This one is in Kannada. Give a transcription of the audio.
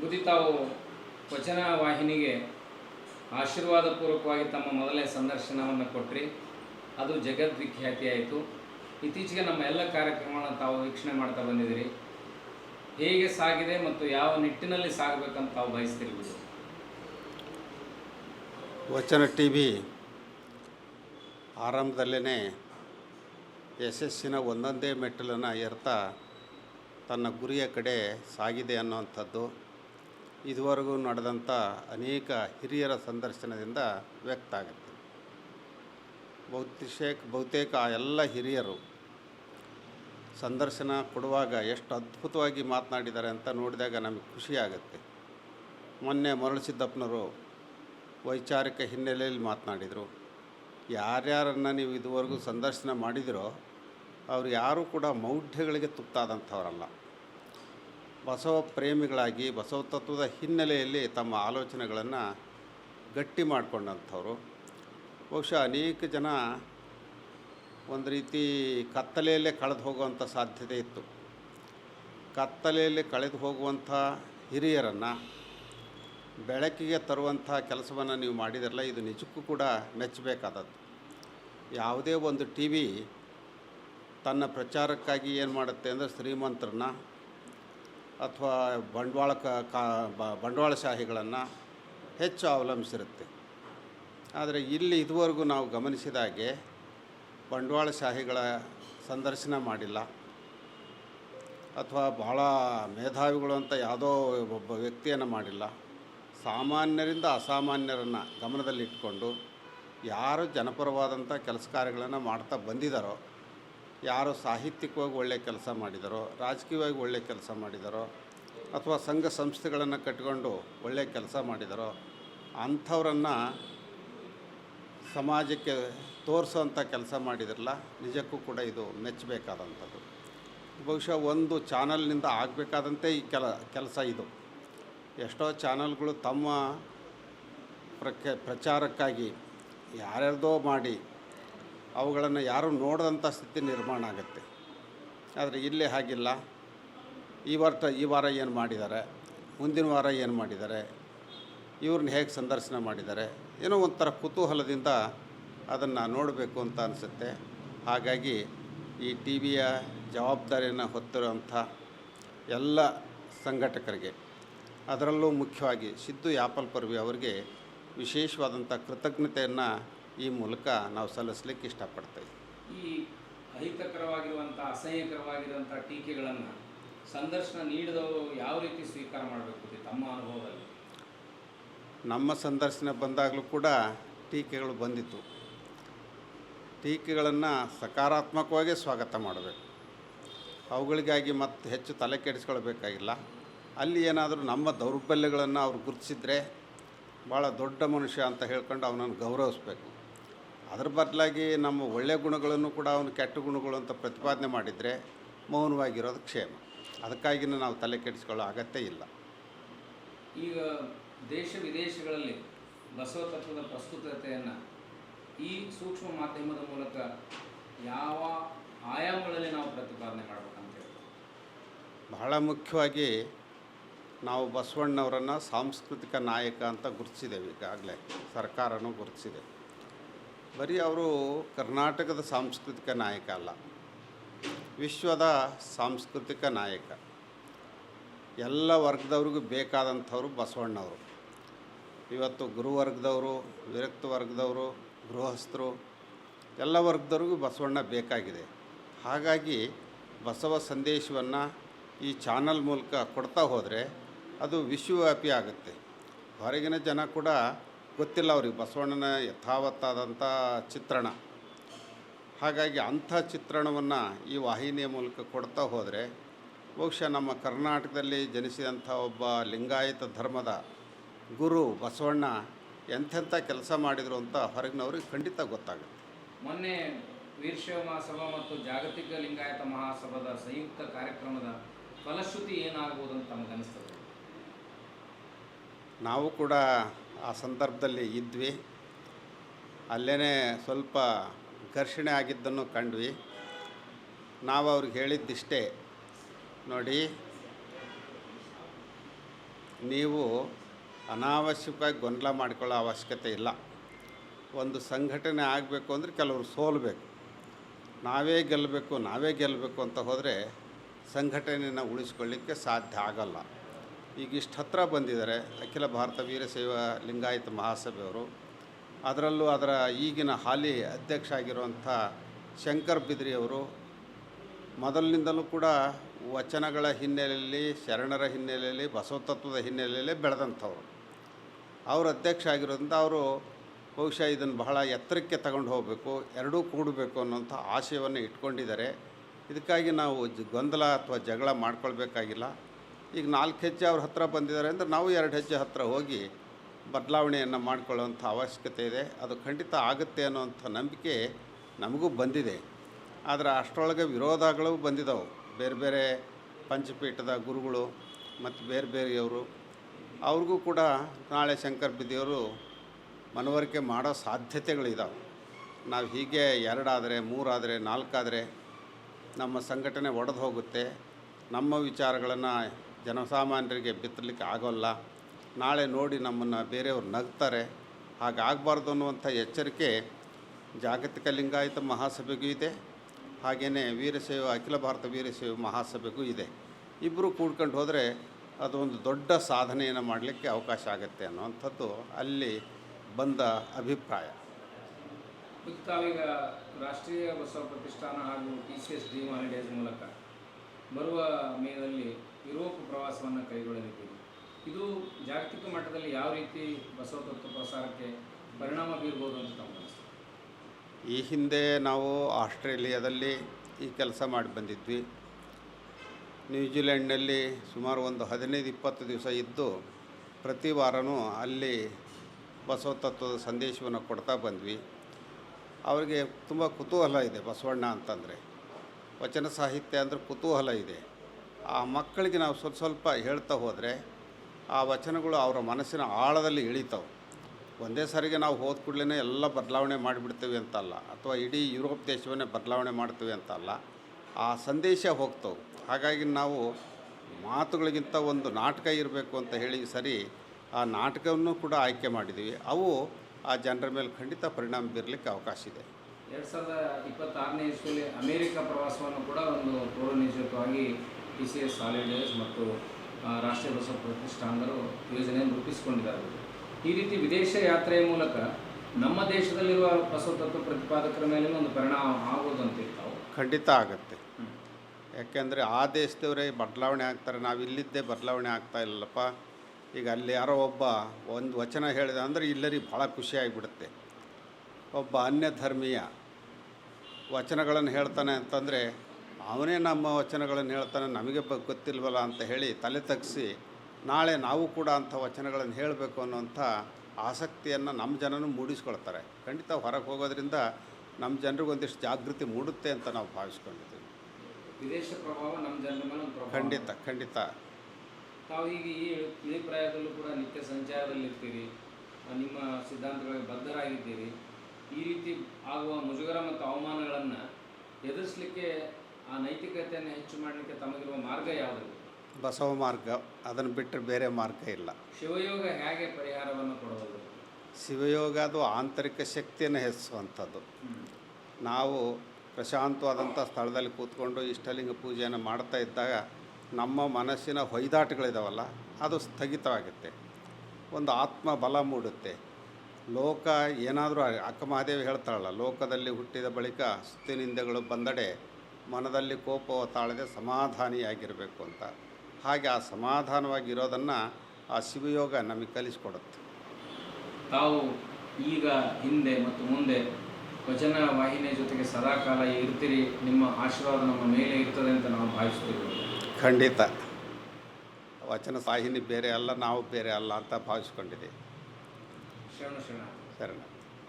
ಬುದ್ಧಿ ತಾವು ವಚನ ವಾಹಿನಿಗೆ ಆಶೀರ್ವಾದಪೂರ್ವಕವಾಗಿ ತಮ್ಮ ಮೊದಲನೇ ಸಂದರ್ಶನವನ್ನು ಕೊಟ್ಟರಿ ಅದು ಜಗದ್ವಿಖ್ಯಾತಿ ಆಯಿತು ಇತ್ತೀಚೆಗೆ ನಮ್ಮ ಎಲ್ಲ ಕಾರ್ಯಕ್ರಮಗಳನ್ನು ತಾವು ವೀಕ್ಷಣೆ ಮಾಡ್ತಾ ಬಂದಿದ್ದೀರಿ. ಹೇಗೆ ಸಾಗಿದೆ ಮತ್ತು ಯಾವ ನಿಟ್ಟಿನಲ್ಲಿ ಸಾಗಬೇಕಂತ ತಾವು ಬಯಸ್ತಿರ್ಬೋದು. ವಚನ ಟಿ ವಿ ಆರಂಭದಲ್ಲೇ ಯಶಸ್ಸಿನ ಒಂದೊಂದೇ ಮೆಟ್ಟಲನ್ನು ಏರ್ತಾ ತನ್ನ ಗುರಿಯ ಕಡೆ ಸಾಗಿದೆ ಅನ್ನುವಂಥದ್ದು. ಇದುವರೆಗೂ ನಡೆದಂಥ ಅನೇಕ ಹಿರಿಯರ ಸಂದರ್ಶನದಿಂದ ವ್ಯಕ್ತ ಆಗುತ್ತೆ. ಬಹುತೇಕ ಬಹುತೇಕ ಆ ಎಲ್ಲ ಹಿರಿಯರು ಸಂದರ್ಶನ ಕೊಡುವಾಗ ಎಷ್ಟು ಅದ್ಭುತವಾಗಿ ಮಾತನಾಡಿದ್ದಾರೆ ಅಂತ ನೋಡಿದಾಗ ನಮಗೆ ಖುಷಿಯಾಗುತ್ತೆ ಮೊನ್ನೆ ಮರಳಿಸಿದ್ದಪ್ಪನವರು ವೈಚಾರಿಕ ಹಿನ್ನೆಲೆಯಲ್ಲಿ ಮಾತನಾಡಿದರು. ಯಾರ್ಯಾರನ್ನು ನೀವು ಇದುವರೆಗೂ ಸಂದರ್ಶನ ಮಾಡಿದಿರೋ, ಅವರು ಯಾರೂ ಕೂಡ ಮೌಢ್ಯಗಳಿಗೆ ತುತ್ತಾದಂಥವರಲ್ಲ. ಬಸವ ಪ್ರೇಮಿಗಳಾಗಿ ಬಸವ ತತ್ವದ ಹಿನ್ನೆಲೆಯಲ್ಲಿ ತಮ್ಮ ಆಲೋಚನೆಗಳನ್ನು ಗಟ್ಟಿ ಮಾಡಿಕೊಂಡಂಥವ್ರು. ಬಹುಶಃ ಅನೇಕ ಜನ ಒಂದು ರೀತಿ ಕತ್ತಲೆಯಲ್ಲೇ ಕಳೆದು ಹೋಗುವಂಥ ಸಾಧ್ಯತೆ ಇತ್ತು. ಕತ್ತಲೆಯಲ್ಲಿ ಕಳೆದು ಹೋಗುವಂಥ ಹಿರಿಯರನ್ನು, ಬೆಳಕಿಗೆ ತರುವಂಥ ಕೆಲಸವನ್ನು ನೀವು ಮಾಡಿದಿರಲ್ಲ, ಇದು ನಿಜಕ್ಕೂ ಕೂಡ ಮೆಚ್ಚಬೇಕಾದದ್ದು. ಯಾವುದೇ ಒಂದು ಟಿ ವಿ ತನ್ನ ಪ್ರಚಾರಕ್ಕಾಗಿ ಏನು ಮಾಡುತ್ತೆ ಅಂದರೆ ಶ್ರೀಮಂತರನ್ನ ಅಥವಾ ಬಂಡವಾಳ ಬಂಡವಾಳಶಾಹಿಗಳನ್ನು ಹೆಚ್ಚು ಅವಲಂಬಿಸಿರುತ್ತೆ. ಆದರೆ ಇಲ್ಲಿ ಇದುವರೆಗೂ ನಾವು ಗಮನಿಸಿದ ಹಾಗೆ ಬಂಡವಾಳಶಾಹಿಗಳ ಸಂದರ್ಶನ ಮಾಡಿಲ್ಲ. ಅಥವಾ ಭಾಳ ಮೇಧಾವಿಗಳು ಅಂತ ಯಾವುದೋ ಒಬ್ಬ ವ್ಯಕ್ತಿಯನ್ನು ಮಾಡಿಲ್ಲ. ಸಾಮಾನ್ಯರಿಂದ ಅಸಾಮಾನ್ಯರನ್ನು ಗಮನದಲ್ಲಿಟ್ಕೊಂಡು ಯಾರು ಜನಪರವಾದಂಥ ಕೆಲಸ ಕಾರ್ಯಗಳನ್ನು ಮಾಡ್ತಾ ಬಂದಿದ್ದಾರೋ ಯಾರು ಸಾಹಿತ್ಯಿಕವಾಗಿ ಒಳ್ಳೆಯ ಕೆಲಸ ಮಾಡಿದಾರೋ, ರಾಜಕೀಯವಾಗಿ ಒಳ್ಳೆಯ ಕೆಲಸ ಮಾಡಿದಾರೋ, ಅಥವಾ ಸಂಘ ಸಂಸ್ಥೆಗಳನ್ನು ಕಟ್ಕೊಂಡು ಒಳ್ಳೆಯ ಕೆಲಸ ಮಾಡಿದಾರೋ, ಅಂಥವ್ರನ್ನು ಸಮಾಜಕ್ಕೆ ತೋರಿಸೋವಂಥ ಕೆಲಸ ಮಾಡಿದ್ರಲ್ಲ, ನಿಜಕ್ಕೂ ಕೂಡ ಇದು ಮೆಚ್ಚಬೇಕಾದಂಥದ್ದು. ಬಹುಶಃ ಒಂದು ಚಾನಲ್ನಿಂದ ಆಗಬೇಕಾದಂತೆ ಈ ಕೆಲ, ಕೆಲಸ ಇದು. ಎಷ್ಟೋ ಚಾನಲ್ಗಳು ತಮ್ಮ ಪ್ರಕ ಪ್ರಚಾರಕ್ಕಾಗಿ ಯಾರ್ಯಾರ್ದೋ ಮಾಡಿ ಅವುಗಳನ್ನು ಯಾರೂ ನೋಡದಂಥ ಸ್ಥಿತಿ ನಿರ್ಮಾಣ ಆಗುತ್ತೆ. ಆದರೆ ಇಲ್ಲಿ ಹಾಗಿಲ್ಲ. ಈ ವಾರ ಈ ವಾರ ಏನು ಮಾಡಿದ್ದಾರೆ? ಮುಂದಿನ ವಾರ ಏನು ಮಾಡಿದ್ದಾರೆ? ಇವ್ರನ್ನ ಹೇಗೆ ಸಂದರ್ಶನ ಮಾಡಿದ್ದಾರೆ? ಏನೋ ಒಂಥರ ಕುತೂಹಲದಿಂದ ಅದನ್ನು ನೋಡಬೇಕು ಅಂತ ಅನಿಸುತ್ತೆ. ಹಾಗಾಗಿ ಈ ಟಿ ವಿಯ ಜವಾಬ್ದಾರಿಯನ್ನು ಹೊತ್ತಿರುವಂಥ ಎಲ್ಲ ಸಂಘಟಕರಿಗೆ, ಅದರಲ್ಲೂ ಮುಖ್ಯವಾಗಿ ಸಿದ್ದು ಯಾಪಲ್ ಪರ್ವಿ ಅವರಿಗೆ ವಿಶೇಷವಾದಂಥ ಕೃತಜ್ಞತೆಯನ್ನು ಈ ಮೂಲಕ ನಾವು ಸಲ್ಲಿಸಲಿಕ್ಕೆ ಇಷ್ಟಪಡ್ತೇವೆ ಈ ಅಹಿತಕರವಾಗಿರುವಂಥ ಅಸಹ್ಯಕರವಾಗಿರುವಂಥ ಟೀಕೆಗಳನ್ನು ಸಂದರ್ಶನ ನೀಡಿದವರು ಯಾವ ರೀತಿ ಸ್ವೀಕಾರ ಮಾಡಬೇಕು ತಮ್ಮ ಅನುಭವದಲ್ಲಿ? ನಮ್ಮ ಸಂದರ್ಶನ ಬಂದಾಗಲೂ ಕೂಡ ಟೀಕೆಗಳು ಬಂದಿತ್ತು. ಟೀಕೆಗಳನ್ನು ಸಕಾರಾತ್ಮಕವಾಗಿ ಸ್ವಾಗತ ಮಾಡಬೇಕು. ಅವುಗಳಿಗಾಗಿ ಮತ್ತೆ ಹೆಚ್ಚು ತಲೆ ಕೆಡಿಸ್ಕೊಳ್ಬೇಕಾಗಿಲ್ಲ. ಅಲ್ಲಿ ಏನಾದರೂ ನಮ್ಮ ದೌರ್ಬಲ್ಯಗಳನ್ನು ಅವ್ರು ಗುರುತಿಸಿದರೆ ಭಾಳ ದೊಡ್ಡ ಮನುಷ್ಯ ಅಂತ ಹೇಳ್ಕೊಂಡು ಅವನನ್ನು ಗೌರವಿಸ್ಬೇಕು. ಅದ್ರ ಬದಲಾಗಿ ನಮ್ಮ ಒಳ್ಳೆಯ ಗುಣಗಳನ್ನು ಕೂಡ ಅವನು ಕೆಟ್ಟ ಗುಣಗಳು ಅಂತ ಪ್ರತಿಪಾದನೆ ಮಾಡಿದರೆ ಮೌನವಾಗಿರೋದು ಕ್ಷೇಮ. ಅದಕ್ಕಾಗಿನೂ ನಾವು ತಲೆ ಕೆಡಿಸ್ಕೊಳ್ಳೋ ಅಗತ್ಯ ಇಲ್ಲ. ಈಗ ದೇಶ ವಿದೇಶಗಳಲ್ಲಿ ಬಸವ ತತ್ವದ ಪ್ರಸ್ತುತತೆಯನ್ನು ಈ ಸೂಕ್ಷ್ಮ ಮಾಧ್ಯಮದ ಮೂಲಕ ಯಾವ ಆಯಾಮಗಳಲ್ಲಿ ನಾವು ಪ್ರತಿಪಾದನೆ ಮಾಡ್ಬೇಕಂತ ಹೇಳಿ ಬಹಳ ಮುಖ್ಯವಾಗಿ ನಾವು ಬಸವಣ್ಣವರನ್ನು ಸಾಂಸ್ಕೃತಿಕ ನಾಯಕ ಅಂತ ಗುರುತಿಸಿದ್ದೇವೆ ಈಗಾಗಲೇ. ಸರ್ಕಾರನೂ ಗುರುತಿಸಿದೆ. ಬರೀ ಅವರು ಕರ್ನಾಟಕದ ಸಾಂಸ್ಕೃತಿಕ ನಾಯಕ ಅಲ್ಲ, ವಿಶ್ವದ ಸಾಂಸ್ಕೃತಿಕ ನಾಯಕ. ಎಲ್ಲ ವರ್ಗದವ್ರಿಗೂ ಬೇಕಾದಂಥವ್ರು ಬಸವಣ್ಣವರು. ಇವತ್ತು ಗುರುವರ್ಗದವರು ವಿರಕ್ತ ವರ್ಗದವರು, ಗೃಹಸ್ಥರು, ಎಲ್ಲ ವರ್ಗದವ್ರಿಗೂ ಬಸವಣ್ಣ ಬೇಕಾಗಿದೆ. ಹಾಗಾಗಿ ಬಸವ ಸಂದೇಶವನ್ನು ಈ ಚಾನಲ್ ಮೂಲಕ ಕೊಡ್ತಾ ಹೋದರೆ ಅದು ವಿಶ್ವವ್ಯಾಪಿ ಆಗುತ್ತೆ. ಹೊರಗಿನ ಜನ ಕೂಡ ಗೊತ್ತಿಲ್ಲ ಅವ್ರಿಗೆ. ಬಸವಣ್ಣನ ಯಥಾವತ್ತಾದಂಥ ಚಿತ್ರಣ. ಹಾಗಾಗಿ ಅಂಥ ಚಿತ್ರಣವನ್ನು ಈ ವಾಹಿನಿಯ ಮೂಲಕ ಕೊಡ್ತಾ ಹೋದರೆ ಬಹುಶಃ ನಮ್ಮ ಕರ್ನಾಟಕದಲ್ಲಿ ಜನಿಸಿದಂಥ ಒಬ್ಬ ಲಿಂಗಾಯತ ಧರ್ಮದ ಗುರು ಬಸವಣ್ಣ ಎಂಥೆಂಥ ಕೆಲಸ ಮಾಡಿದರು ಅಂತ ಹೊರಗಿನವ್ರಿಗೆ ಖಂಡಿತ ಗೊತ್ತಾಗುತ್ತೆ. ಮೊನ್ನೆ ವೀರಶೈವ ಮಹಾಸಭಾ ಮತ್ತು ಜಾಗತಿಕ ಲಿಂಗಾಯತ ಮಹಾಸಭಾದ ಸಂಯುಕ್ತ ಕಾರ್ಯಕ್ರಮದ ಫಲಶ್ರುತಿ ಏನಾಗುವುದು ಅಂತ ನಮಗನಿಸ್ತದೆ ನಾವು ಕೂಡ ಆ ಸಂದರ್ಭದಲ್ಲಿ ಇದ್ವಿ. ಅಲ್ಲೇ ಸ್ವಲ್ಪ ಘರ್ಷಣೆ ಆಗಿದ್ದನ್ನು ಕಂಡ್ವಿ. ನಾವು ಅವ್ರಿಗೆ ಹೇಳಿದ್ದಿಷ್ಟೇ, ನೋಡಿ, ನೀವು ಅನಾವಶ್ಯಕವಾಗಿ ಗೊಂದಲ ಮಾಡಿಕೊಳ್ಳೋ ಅವಶ್ಯಕತೆ ಇಲ್ಲ. ಒಂದು ಸಂಘಟನೆ ಆಗಬೇಕು ಅಂದರೆ ಕೆಲವರು ಸೋಲಬೇಕು. ನಾವೇ ಗೆಲ್ಲಬೇಕು ನಾವೇ ಗೆಲ್ಲಬೇಕು ಅಂತ ಹೋದರೆ ಸಂಘಟನೆಯನ್ನು ಉಳಿಸ್ಕೊಳ್ಳಿಕ್ಕೆ ಸಾಧ್ಯ ಆಗಲ್ಲ. ಈಗ ಇಷ್ಟು ಹತ್ತಿರ ಬಂದಿದ್ದಾರೆ. ಅಖಿಲ ಭಾರತ ವೀರಶೈವ ಲಿಂಗಾಯತ ಮಹಾಸಭೆಯವರು ಅದರಲ್ಲೂ ಅದರ ಈಗಿನ ಹಾಲಿ ಅಧ್ಯಕ್ಷ ಆಗಿರುವಂಥ ಶಂಕರ್ ಬಿದ್ರಿಯವರು ಮೊದಲಿನಿಂದಲೂ ಕೂಡ ವಚನಗಳ ಹಿನ್ನೆಲೆಯಲ್ಲಿ, ಶರಣರ ಹಿನ್ನೆಲೆಯಲ್ಲಿ, ಬಸವತತ್ವದ ಹಿನ್ನೆಲೆಯಲ್ಲಿ ಬೆಳೆದಂಥವ್ರು. ಅವರು ಅಧ್ಯಕ್ಷ ಆಗಿರೋದ್ರಿಂದ ಅವರು ಬಹುಶಃ ಇದನ್ನು ಬಹಳ ಎತ್ತರಕ್ಕೆ ತಗೊಂಡು ಹೋಗಬೇಕು, ಎರಡೂ ಕೂಡಬೇಕು ಅನ್ನೋಂಥ ಆಶಯವನ್ನು ಇಟ್ಕೊಂಡಿದ್ದಾರೆ. ಇದಕ್ಕಾಗಿ ನಾವು ಗೊಂದಲ ಅಥವಾ ಜಗಳ ಮಾಡ್ಕೊಳ್ಬೇಕಾಗಿಲ್ಲ. ಈಗ ನಾಲ್ಕು ಹೆಜ್ಜೆ ಅವ್ರ ಹತ್ತಿರ ಬಂದಿದ್ದಾರೆ ಅಂದರೆ ನಾವು ಎರಡು ಹೆಜ್ಜೆ ಹತ್ತಿರ ಹೋಗಿ ಬದಲಾವಣೆಯನ್ನು ಮಾಡಿಕೊಳ್ಳುವಂಥ ಅವಶ್ಯಕತೆ ಇದೆ. ಅದು ಖಂಡಿತ ಆಗುತ್ತೆ ಅನ್ನೋವಂಥ ನಂಬಿಕೆ ನಮಗೂ ಬಂದಿದೆ. ಆದರೆ ಅಷ್ಟರೊಳಗೆ ವಿರೋಧಗಳು ಬಂದಿದ್ದಾವೆ ಬೇರೆ ಬೇರೆ ಪಂಚಪೀಠದ ಗುರುಗಳು ಮತ್ತು ಬೇರೆ ಬೇರೆಯವರು. ಅವ್ರಿಗೂ ಕೂಡ ನಾಳೆ ಶಂಕರ್ ಬಿದ್ದಿಯವರು ಮನವರಿಕೆ ಮಾಡೋ ಸಾಧ್ಯತೆಗಳಿದ್ದಾವೆ ನಾವು ಹೀಗೆ ಎರಡಾದರೆ, ಮೂರಾದರೆ, ನಾಲ್ಕಾದರೆ ನಮ್ಮ ಸಂಘಟನೆ ಒಡೆದು ಹೋಗುತ್ತೆ. ನಮ್ಮ ವಿಚಾರಗಳನ್ನು ಜನಸಾಮಾನ್ಯರಿಗೆ ಬಿತ್ತಲಿಕ್ಕೆ ಆಗೋಲ್ಲ. ನಾಳೆ ನೋಡಿ ನಮ್ಮನ್ನು ಬೇರೆಯವ್ರು ನಗ್ತಾರೆ. ಹಾಗಾಗಬಾರ್ದು ಅನ್ನುವಂಥ ಎಚ್ಚರಿಕೆ ಜಾಗತಿಕ ಲಿಂಗಾಯತ ಮಹಾಸಭೆಗೂ ಇದೆ. ಹಾಗೆಯೇ ವೀರಶೈವ, ಅಖಿಲ ಭಾರತ ವೀರಶೈವ ಮಹಾಸಭೆಗೂ ಇದೆ. ಇಬ್ಬರು ಕೂಡ್ಕೊಂಡು ಹೋದರೆ ಅದು ಒಂದು ದೊಡ್ಡ ಸಾಧನೆಯನ್ನು ಮಾಡಲಿಕ್ಕೆ ಅವಕಾಶ ಆಗುತ್ತೆ ಅನ್ನುವಂಥದ್ದು ಅಲ್ಲಿ ಬಂದ ಅಭಿಪ್ರಾಯ. ತಾವೀಗ ರಾಷ್ಟ್ರೀಯ ಬಸವ ಪ್ರತಿಷ್ಠಾನ ಹಾಗೂ ಟಿ ಸಿ ಎಸ್ ಮೂಲಕ ಬರುವ ಮೇನಲ್ಲಿ ಯುರೋಪ್ ಪ್ರವಾಸವನ್ನು ಕೈಗೊಳ್ಳಲಿದ್ದೀವಿ ಇದು ಜಾಗತಿಕ ಮಟ್ಟದಲ್ಲಿ ಯಾವ ರೀತಿ ಬಸವ ತತ್ವ ಪ್ರಸಾರಕ್ಕೆ ಪರಿಣಾಮ ಬೀರ್ಬೋದು ಅಂತ ತಮ್ಮ ಈ ಹಿಂದೆ ನಾವು ಆಸ್ಟ್ರೇಲಿಯಾದಲ್ಲಿ ಈ ಕೆಲಸ ಮಾಡಿ ಬಂದಿದ್ವಿ. ನ್ಯೂಜಿಲೆಂಡ್ನಲ್ಲಿ ಸುಮಾರು ಒಂದು ಹದಿನೈದು ಇಪ್ಪತ್ತು ದಿವಸ ಇದ್ದು ಪ್ರತಿ ವಾರವೂ ಅಲ್ಲಿ ಬಸವ ತತ್ವದ ಸಂದೇಶವನ್ನು ಕೊಡ್ತಾ ಬಂದ್ವಿ. ಅವರಿಗೆ ತುಂಬ ಕುತೂಹಲ ಇದೆ ಬಸವಣ್ಣ ಅಂತಂದರೆ. ವಚನ ಸಾಹಿತ್ಯ ಅಂದರೆ ಕುತೂಹಲ ಇದೆ. ಆ ಮಕ್ಕಳಿಗೆ ನಾವು ಸ್ವಲ್ಪ ಸ್ವಲ್ಪ ಹೇಳ್ತಾ ಹೋದರೆ ಆ ವಚನಗಳು ಅವರ ಮನಸ್ಸಿನ ಆಳದಲ್ಲಿ ಇಳಿತಾವೆ. ಒಂದೇ ಸಾರಿಗೆ ನಾವು ಹೋದ ಕೂಡಲೇ ಎಲ್ಲ ಬದಲಾವಣೆ ಮಾಡಿಬಿಡ್ತೀವಿ ಅಂತಲ್ಲ, ಅಥವಾ ಇಡೀ ಯುರೋಪ್ ದೇಶವನ್ನೇ ಬದಲಾವಣೆ ಮಾಡ್ತೀವಿ ಅಂತಲ್ಲ, ಆ ಸಂದೇಶ ಹೋಗ್ತವೆ. ಹಾಗಾಗಿ ನಾವು ಮಾತುಗಳಿಗಿಂತ ಒಂದು ನಾಟಕ ಇರಬೇಕು ಅಂತ ಹೇಳಿ ಸರಿ ಆ ನಾಟಕವನ್ನು ಕೂಡ ಆಯ್ಕೆ ಮಾಡಿದ್ದೀವಿ ಅವು ಆ ಜನರ ಮೇಲೆ ಖಂಡಿತ ಪರಿಣಾಮ ಬೀರಲಿಕ್ಕೆ ಅವಕಾಶ ಇದೆ. ಎರಡು ಸಾವಿರದ ಇಪ್ಪತ್ತಾರನೇ ಇಸ್ವಿಯಲ್ಲಿ ಅಮೇರಿಕ ಪ್ರವಾಸವನ್ನು ಕೂಡ ಒಂದು ಪೂರ್ವ ಟಿ ಸಿ ಎಸ್ ಹಾಲಿಡೇಸ್ ಮತ್ತು ರಾಷ್ಟ್ರೀಯ ಬಸವ ಪ್ರತಿಷ್ಠಾನರು ಯೋಜನೆಯನ್ನು ರೂಪಿಸಿಕೊಂಡಿದ್ದಾರೆ. ಈ ರೀತಿ ವಿದೇಶ ಯಾತ್ರೆಯ ಮೂಲಕ ನಮ್ಮ ದೇಶದಲ್ಲಿರುವ ಬಸವ ತತ್ವ ಪ್ರತಿಪಾದಕರ ಮೇಲೆ ಒಂದು ಪರಿಣಾಮ ಆಗೋದಂತ ಇರ್ತಾವೆ. ಖಂಡಿತ ಆಗುತ್ತೆ. ಯಾಕೆಂದರೆ ಆ ದೇಶದವರೇ ಬದಲಾವಣೆ ಆಗ್ತಾರೆ. ನಾವು ಇಲ್ಲಿದ್ದೇ ಬದಲಾವಣೆ ಆಗ್ತಾ ಇಲ್ಲಪ್ಪ ಈಗ ಅಲ್ಲಿ ಯಾರೋ ಒಬ್ಬ ಒಂದು ವಚನ ಹೇಳಿದ ಅಂದರೆ ಇಲ್ಲರಿಗೆ ಭಾಳ ಖುಷಿಯಾಗಿಬಿಡುತ್ತೆ ಒಬ್ಬ ಅನ್ಯ ಧರ್ಮೀಯ ವಚನಗಳನ್ನು ಹೇಳ್ತಾನೆ ಅಂತಂದರೆ ಅವನೇ ನಮ್ಮ ವಚನಗಳನ್ನು ಹೇಳ್ತಾನೆ ನಮಗೆ ಬ ಗೊತ್ತಿಲ್ವಲ್ಲ ಅಂತ ಹೇಳಿ ತಲೆ ತಗ್ಸಿ ನಾಳೆ ನಾವು ಕೂಡ ಅಂಥ ವಚನಗಳನ್ನು ಹೇಳಬೇಕು ಅನ್ನೋಂಥ ಆಸಕ್ತಿಯನ್ನು ನಮ್ಮ ಜನನೂ ಮೂಡಿಸ್ಕೊಳ್ತಾರೆ. ಖಂಡಿತ ಹೊರಗೆ ಹೋಗೋದ್ರಿಂದ ನಮ್ಮ ಜನರಿಗೆ ಒಂದಿಷ್ಟು ಜಾಗೃತಿ ಮೂಡುತ್ತೆ ಅಂತ ನಾವು ಭಾವಿಸ್ಕೊಂಡಿದ್ದೀವಿ. ವಿದೇಶ ಪ್ರಭಾವ ನಮ್ಮ ಜನರ ಮೇಲೆ ಖಂಡಿತ ಖಂಡಿತ. ತಾವು ಈಗ ಈ ಇಳಿ ಪ್ರಾಯದಲ್ಲೂ ಕೂಡ ನಿತ್ಯ ಸಂಚಾರದಲ್ಲಿರ್ತೀರಿ ನಿಮ್ಮ ಸಿದ್ಧಾಂತಗಳಿಗೆ ಬದ್ಧರಾಗಿದ್ದೀರಿ. ಈ ರೀತಿ ಆಗುವ ಮುಜುಗರ ಮತ್ತು ಅವಮಾನಗಳನ್ನು ಎದುರಿಸಲಿಕ್ಕೆ ಆ ನೈತಿಕತೆಯನ್ನು ಹೆಚ್ಚು ಮಾಡಲಿಕ್ಕೆ ತಮಗಿರುವ ಮಾರ್ಗ ಯಾವುದು? ಬಸವ ಮಾರ್ಗ. ಅದನ್ನು ಬಿಟ್ಟರೆ ಬೇರೆ ಮಾರ್ಗ ಇಲ್ಲ. ಶಿವಯೋಗ ಹೇಗೆ ಪರಿಹಾರವನ್ನು ಕೊಡಬಹುದು ಶಿವಯೋಗ ಅದು ಆಂತರಿಕ ಶಕ್ತಿಯನ್ನು ಹೆಚ್ಚಿಸುವಂಥದ್ದು. ನಾವು ಪ್ರಶಾಂತವಾದಂಥ ಸ್ಥಳದಲ್ಲಿ ಕೂತ್ಕೊಂಡು ಇಷ್ಟಲಿಂಗ ಪೂಜೆಯನ್ನು ಮಾಡ್ತಾ ಇದ್ದಾಗ ನಮ್ಮ ಮನಸ್ಸಿನ ಹೊಯ್ದಾಟಗಳಿದಾವಲ್ಲ ಅದು ಸ್ಥಗಿತವಾಗುತ್ತೆ ಒಂದು ಆತ್ಮ ಬಲ ಮೂಡುತ್ತೆ. ಲೋಕ ಏನಾದರೂ ಅಕ್ಕ ಮಹಾದೇವಿ ಹೇಳ್ತಾಳಲ್ಲ ಲೋಕದಲ್ಲಿ ಹುಟ್ಟಿದ ಬಳಿಕ ಸುತ್ತಿನಿಂದಗಳು ಬಂದಡೆ ಮನದಲ್ಲಿ ಕೋಪವ ತಾಳದೆ ಸಮಾಧಾನಿಯಾಗಿರಬೇಕು ಅಂತ. ಹಾಗೆ ಆ ಸಮಾಧಾನವಾಗಿರೋದನ್ನು ಆ ಶಿವಯೋಗ ನಮಗೆ ಕಲಿಸ್ಕೊಡುತ್ತೆ. ತಾವು ಈಗ ಹಿಂದೆ ಮತ್ತು ಮುಂದೆ ವಚನ ವಾಹಿನಿಯ ಜೊತೆಗೆ ಸದಾಕಾಲ ಇರ್ತೀರಿ ನಿಮ್ಮ ಆಶೀರ್ವಾದ ನಮ್ಮ ಮೇಲೆ ಇರ್ತದೆ ಅಂತ ನಾವು ಭಾವಿಸ್ತೀವಿ. ಖಂಡಿತ. ವಚನ ಸಾಹಿನಿ ಬೇರೆ ಅಲ್ಲ ನಾವು ಬೇರೆ ಅಲ್ಲ ಅಂತ ಭಾವಿಸ್ಕೊಂಡಿದ್ದೀವಿ. ಶರಣ ಶರಣ. ಶರಣ.